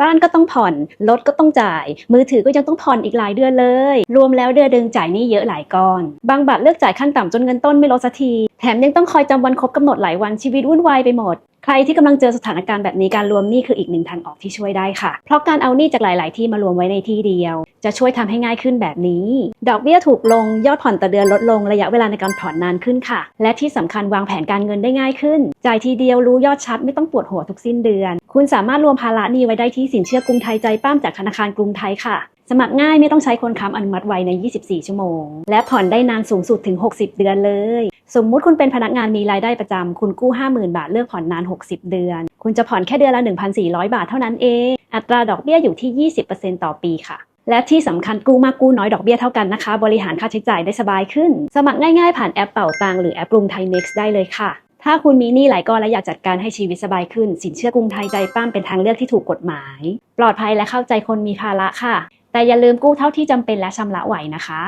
บ้านก็ต้องผ่อน รถก็ต้องจ่าย มือถือก็ยังต้องผ่อนอีกหลายเดือนเลย รวมแล้วเดือนเดึงจ่ายนี่เยอะหลายก้อน บางบัตรเลือกจ่ายขั้นต่ำจนเงินต้นไม่ลดสักที แถมยังต้องคอยจำวันครบกำหนดหลายวันชีวิตวุ่นวายไปหมด ใครที่กำลังเจอสถานการณ์แบบนี้การรวมหนี้คืออีกหนึ่งทางออกที่ช่วยได้ค่ะ เพราะการเอาหนี้จากหลาย ๆ ที่มารวมไว้ในที่เดียว จะช่วยทำให้ง่ายขึ้นแบบนี้ ดอกเบี้ยถูกลงยอดผ่อนต่อเดือนลดลงระยะเวลาในการผ่อนนานขึ้นค่ะ และที่สำคัญวางแผนการเงินได้ง่ายขึ้น จ่ายทีเดียวรู้ยอดชัดไม่ต้องปวดหัวทุกสิ้นเดือน คุณสามารถรวมภาระหนี้ไว้ได้ที่สินเชื่อกรุงไทยใจป้ามจากธนาคารกรุงไทยค่ะ สมัครง่ายไม่ต้องใช้คนค้ำอนุมัติไวใน 24 ชั่วโมง และผ่อนได้นานสูงสุดถึง 60 เดือนเลย สมมุติคุณเป็นพนักงานมีรายได้ประจำ คุณกู้ 50,000 บาทเลือกผ่อนนาน 60 เดือน คุณจะผ่อนแค่เดือนละ 1,400 บาทเท่านั้นเอง อัตราดอกเบี้ยอยู่ที่ 20%ต่อปีค่ะ และที่สำคัญกู้มากกู้น้อยดอกเบี้ยเท่ากันนะคะ บริหารค่าใช้จ่ายได้สบายขึ้น สมัครง่ายๆ ผ่านแอปเป่าตังหรือแอปกรุงไทย Next ได้เลยค่ะถ้าคุณมีหนี้หลายก้อนและอยากจัดการให้ชีวิตสบายขึ้น สินเชื่อกรุงไทยใจป้มเป็นทางเลือกที่ถูกกฎหมาย ปลอดภัยและเข้าใจคนมีภาระค่ะ แต่อย่าลืมกู้เท่าที่จำเป็นและชำระไหวนะคะ